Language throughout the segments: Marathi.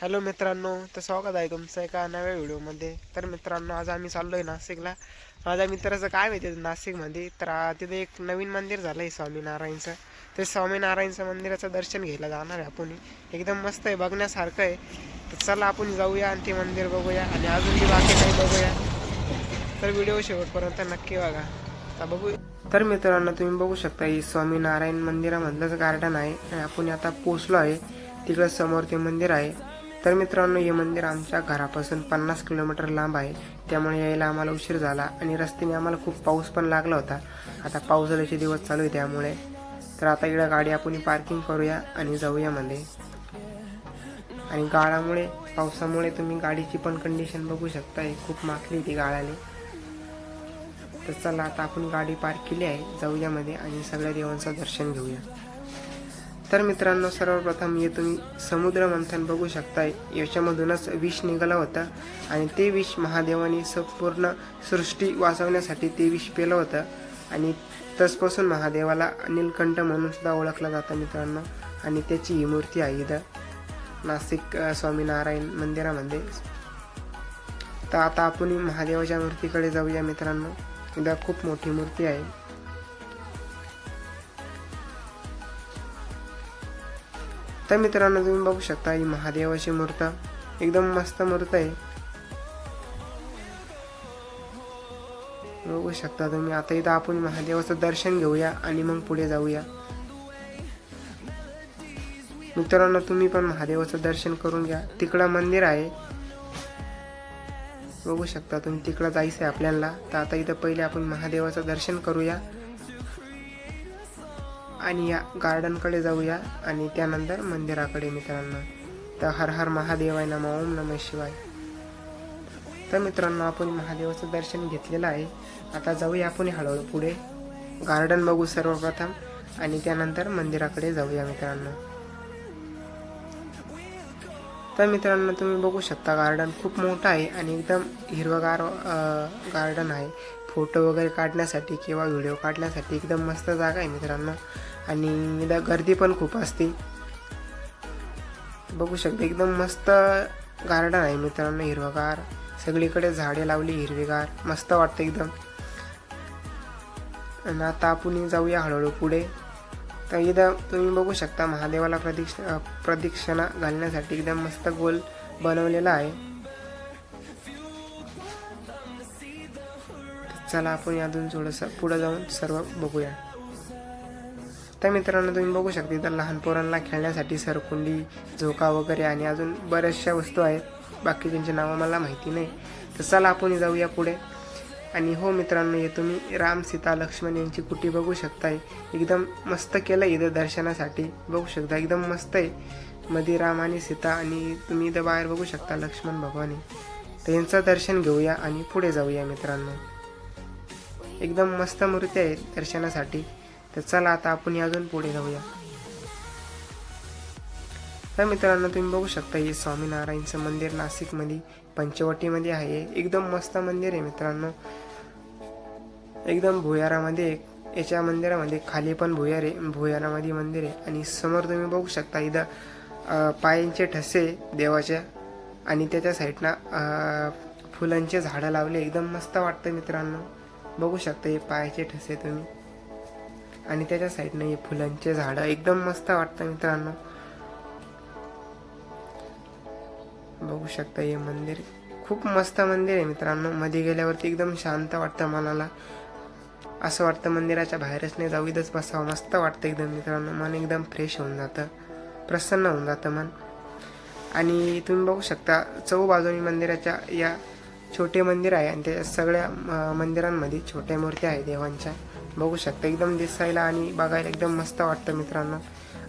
हॅलो मित्रांनो तर स्वागत आहे तुमचं एका नव्या व्हिडिओमध्ये. तर मित्रांनो आज आम्ही चाललो आहे नाशिकला. माझ्या मित्राचं काय माहिती आहे नाशिकमध्ये. तर तिथे एक नवीन मंदिर झालं आहे स्वामीनारायणचं. ते स्वामीनारायणचं मंदिराचं दर्शन घ्यायला जाणार आहे आपण. एकदम मस्त आहे बघण्यासारखं आहे. तर चला आपण जाऊया आणि ते मंदिर बघूया आणि अजून बाकी काही बघूया. तर व्हिडिओ शेवटपर्यंत नक्की बघा. आता बघू तर मित्रांनो तुम्ही बघू शकता ही स्वामीनारायण मंदिरामधलंच गार्डन आहे. आणि आपण आता पोचलो आहे. तिकडं समोर ते मंदिर आहे. तर मित्रांनो हे मंदिर आमच्या घरापासून पन्नास किलोमीटर लांब आहे. त्यामुळे यायला आम्हाला उशीर झाला आणि रस्त्याने आम्हाला खूप पाऊस पण लागला होता. आता पावसाळ्याचे दिवस चालू आहे त्यामुळे. तर आता इकडं गाडी आपण पार्किंग करूया आणि जाऊया मध्ये आणि गाळामुळे पावसामुळे तुम्ही गाडीची पण कंडिशन बघू शकता खूप माखली ती गाळाने तर चला आता आपण गाडी पार्क केली आहे. जाऊया मध्ये आणि सगळ्या देवांचं दर्शन घेऊया. तर मित्रांनो सर्वप्रथम हे तुम्ही समुद्र मंथन बघू शकताय. याच्यामधूनच विष निघाला होता आणि ते विष महादेवाने संपूर्ण सृष्टी वाचवण्यासाठी ते विष पेलं होतं आणि तसपासून महादेवाला नीलकंठ म्हणून सुद्धा ओळखलं जातं मित्रांनो. आणि त्याची ही मूर्ती आहे इथं नाशिक स्वामीनारायण मंदिरामध्ये. तर आता आपण महादेवाच्या मूर्तीकडे जाऊया मित्रांनो. इथं खूप मोठी मूर्ती आहे. तर मित्रांनो तुम्ही बघू शकता ही महादेवाची मूर्त. एकदम मस्त मूर्त आहे. बघू शकता तुम्ही. आता इथं आपण महादेवाचं दर्शन घेऊया आणि मग पुढे जाऊया. मित्रांनो तुम्ही पण महादेवाचं दर्शन करून घ्या. तिकडं मंदिर आहे. बघू शकता तुम्ही. तिकडं जायचं आहे आपल्याला. तर आता इथं पहिले आपण महादेवाचं दर्शन करूया. आणि या गार्डनकडे जाऊया आणि त्यानंतर मंदिराकडे मित्रांनो. तर हर हर महादेव आहे नम ओम नम शिवाय. तर मित्रांनो आपण महादेवाचं दर्शन घेतलेलं आहे. आता जाऊया आपण हळूहळू पुढे. गार्डन बघू सर्वप्रथम आणि त्यानंतर मंदिराकडे जाऊया मित्रांनो. तर मित्रांनो तुम्ही बघू शकता गार्डन खूप मोठं आहे आणि एकदम हिरवगार गार्डन आहे. फोटो वगैरे काढण्यासाठी किंवा व्हिडिओ काढण्यासाठी एकदम मस्त जागा आहे मित्रांनो. आणि इथं गर्दी पण खूप असते. बघू शकते एकदम मस्त गार्डन आहे मित्रांनो हिरवगार. सगळीकडे झाडे लावली हिरवीगार. मस्त वाटतं एकदम. आणि आता आपण जाऊया हळूहळू पुढे. तर इथं तुम्ही बघू शकता महादेवाला प्रदीक्ष प्रदक्षिणा घालण्यासाठी एकदम मस्त गोल बनवलेला आहे. चला आपण यातून थोडंसं पुढं जाऊन सर्व बघूया. तर मित्रांनो तुम्ही बघू शकता इथं लहान पोरांना खेळण्यासाठी सरकुंडी झोका वगैरे आणि अजून बऱ्याचशा वस्तू आहेत. बाकी त्यांची नावं मला माहिती नाही. तर चला आपण जाऊया पुढे. आणि हो मित्रांनो हे तुम्ही राम सीता लक्ष्मण यांची कुटी बघू शकताय. एकदम मस्त केलं इथं दर्शनासाठी. बघू शकता एकदम मस्त आहे. मध्ये राम आणि सीता आणि तुम्ही इथं बाहेर बघू शकता लक्ष्मण भगवान. तर यांचं दर्शन घेऊया आणि पुढे जाऊया मित्रांनो. एकदम मस्त मूर्ती आहे दर्शनासाठी. तर चला आता आपण अजून पुढे जाऊया. तर मित्रांनो तुम्ही बघू शकता हे स्वामीनारायणचं मंदिर नाशिकमध्ये पंचवटीमध्ये आहे. एकदम मस्त मंदिर आहे मित्रांनो. एकदम भुयारामध्ये याच्या मंदिरामध्ये खाली पण भुयार आहे भुयारामध्ये मंदिर आहे. आणि समोर तुम्ही बघू शकता इथं पायांचे ठसे देवाच्या आणि त्याच्या साईडनं फुलांचे झाडं लावले. एकदम मस्त वाटतं मित्रांनो. बघू शकता हे पायाचे ठसे तुम्ही. आणि त्याच्या साईडनं हे फुलांचे झाडं. एकदम मस्त वाटतं मित्रांनो. बघू शकता हे मंदिर. खूप मस्त मंदिर आहे मित्रांनो. मध्ये गेल्यावरती एकदम शांत वाटतं मनाला. असं वाटतं मंदिराच्या बाहेरच नाही जाऊ इथंच बसावं. मस्त वाटतं एकदम मित्रांनो. मन एकदम फ्रेश होऊन जातं. प्रसन्न होऊन जातं मन. आणि तुम्ही बघू शकता चौबाजूनी मंदिराच्या या छोटे मंदिर आहे आणि त्या सगळ्या मंदिरांमध्ये छोट्या मूर्त्या आहे देवांच्या. बघू शकता. एकदम दिसायला आणि बघायला एकदम मस्त वाटतं मित्रांनो.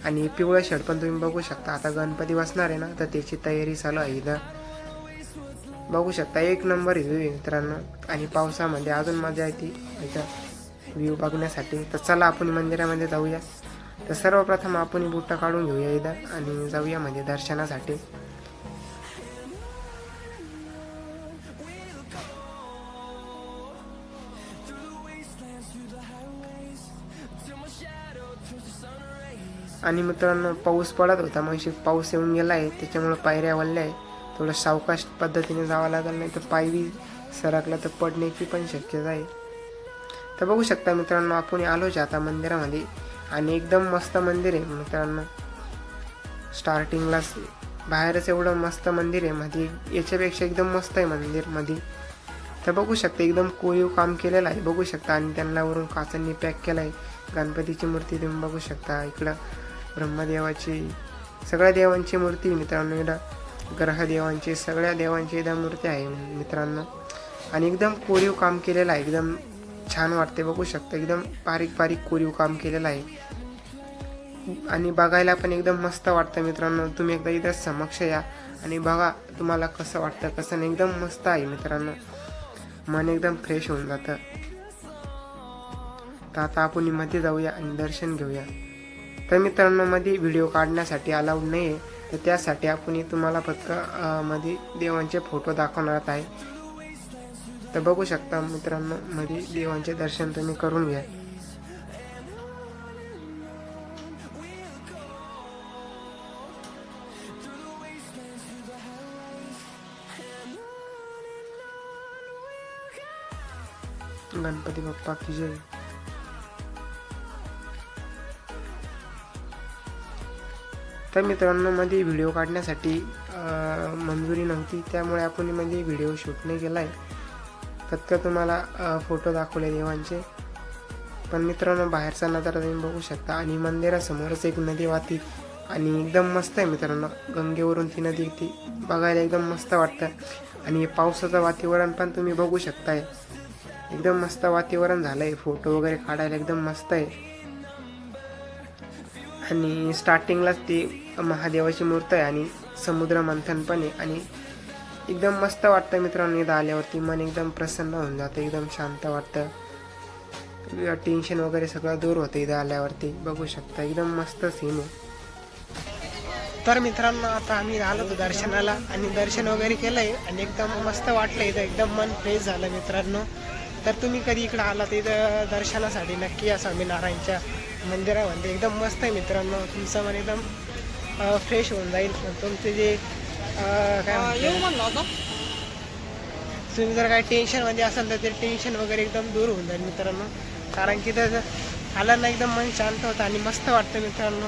आणि पिवळं शर्ट पण तुम्ही बघू शकता. आता गणपती बसणार आहे ना तर त्याची तयारी चालू आहे इथं. बघू शकता एक नंबर व्ह्यू आहे मित्रांनो. आणि पावसामध्ये अजून मजा येते इथं. व्ह्यू बघण्यासाठी. तर चला आपण मंदिरामध्ये जाऊया. तर सर्वप्रथम आपण बुट्टा काढून घेऊया इथं आणि जाऊया म्हणजे दर्शनासाठी. आणि मित्रांनो पाऊस पडत होता. मग पाऊस येऊन गेला आहे त्याच्यामुळं पायऱ्या वळल्या आहे थोडं सावकाश पद्धतीने जावं लागेल नाही तर पायवी सरकला तर पडण्याची पण शक्यता आहे. तर बघू शकता मित्रांनो आपण आलोच आता मंदिरामध्ये. आणि एकदम मस्त मंदिर आहे मित्रांनो. स्टार्टिंगलाच बाहेरच एवढं मस्त मंदिर आहे. मध्ये याच्यापेक्षा एकदम मस्त आहे मंदिरमध्ये तर बघू शकता एकदम कोरीव काम केलेलं आहे. बघू शकता आणि त्यांना वरून काचांनी पॅक केलं आहे गणपतीची मूर्ती तुम्ही बघू शकता इकडं. ब्रह्मदेवाची सगळ्या देवांची मूर्ती मित्रांनो. इकडं ग्रहदेवांची सगळ्या देवांची इथं मूर्ती आहे मित्रांनो. आणि एकदम कोरीव काम केलेलं आहे. एकदम छान वाटते बघू शकता एकदम बारीक बारीक कोरीव काम केलेलं आहे. आणि बघायला पण एकदम मस्त वाटतं मित्रांनो. तुम्ही एकदा इथं समक्ष या आणि बघा तुम्हाला कसं वाटतं कसं नाही. एकदम मस्त आहे मित्रांनो. मन एकदम फ्रेश होऊन जातं. तर आता आपण मध्ये जाऊया आणि दर्शन घेऊया. तर मित्रांनो मध्ये व्हिडिओ काढण्यासाठी अलाउड नाही आहे तर त्यासाठी आपण तुम्हाला फक्त मध्ये देवांचे फोटो दाखवणार आहे. तर बघू शकता मित्रांनो मध्ये देवांचे दर्शन तुम्ही करून घ्या. गणपती बाप्पा की जय. तर मित्रांनो मध्ये व्हिडिओ काढण्यासाठी मंजुरी नव्हती त्यामुळे आपण म्हणजे व्हिडिओ शूट नाही केला आहे फक्त तुम्हाला फोटो दाखवले देवांचे. पण मित्रांनो बाहेरचा नजारा तुम्ही बघू शकता आणि मंदिरासमोरच एक नदी वाहती आणि एकदम मस्त आहे मित्रांनो. गंगेवरून ती नदी ती बघायला एकदम मस्त वाटतं. आणि पावसाचं वातावरण पण तुम्ही बघू शकताय. एकदम मस्त वातावरण झालं आहे फोटो वगैरे काढायला एकदम मस्त आहे. आणि स्टार्टिंगलाच ती महादेवाची मूर्त आहे आणि समुद्र मंथन पण आहे. आणि एकदम मस्त वाटतं मित्रांनो इथं आल्यावरती. मन एकदम प्रसन्न होऊन जातं एकदम शांत वाटतं. टेन्शन वगैरे सगळं दूर होतं इथं आल्यावरती. बघू शकता एकदम मस्त सीन आहे. तर मित्रांनो आता आम्ही आलो होतो दर्शनाला आणि दर्शन वगैरे केलंय आणि एकदम मस्त वाटलं इथं. एकदम मन फ्रेश झालं मित्रांनो. तर तुम्ही कधी इकडं आलात इथं दर्शनासाठी? नक्की या स्वामीनारायणच्या मंदिरामध्ये. एकदम मस्त आहे मित्रांनो. तुमचं मन एकदम फ्रेश होऊन जाईल. तुमचे जे काय तुम्ही जर काही टेन्शनमध्ये असाल तर ते टेन्शन वगैरे एकदम दूर होऊन जाईल मित्रांनो. कारण की तर आलं ना एकदम मन शांत होतं आणि मस्त वाटतं मित्रांनो.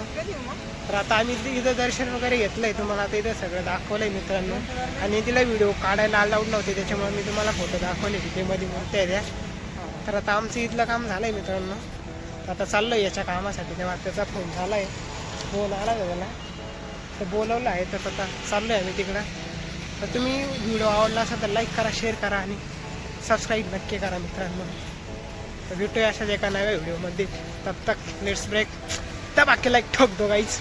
तर आता आम्ही इथे- दर्शन वगैरे घेतलंय तुम्हाला. आता इथं सगळं दाखवलंय मित्रांनो. आणि तिला व्हिडिओ काढायला अलाउड नव्हते. त्याच्यामुळे मी तुम्हाला फोटो दाखवले तिथे मध्ये मूर्त्या द्या तर आता आमचं इथलं काम झालंय मित्रांनो. आता आता आहे याच्या कामासाठी तेव्हा त्याचा फोन झाला आहे फोन आला का त्याला? तर बोलवलं आहे तर आता चाललोय आम्ही तिकडं. तर तुम्ही व्हिडिओ आवडला असेल तर लाईक करा शेअर करा आणि सबस्क्राईब नक्की करा मित्रांनो. तर भेटूया अशाच एका नव्या व्हिडिओमध्ये तब तक लेट्स ब्रेक त्या बाकी लाईक ठोक दो गाईज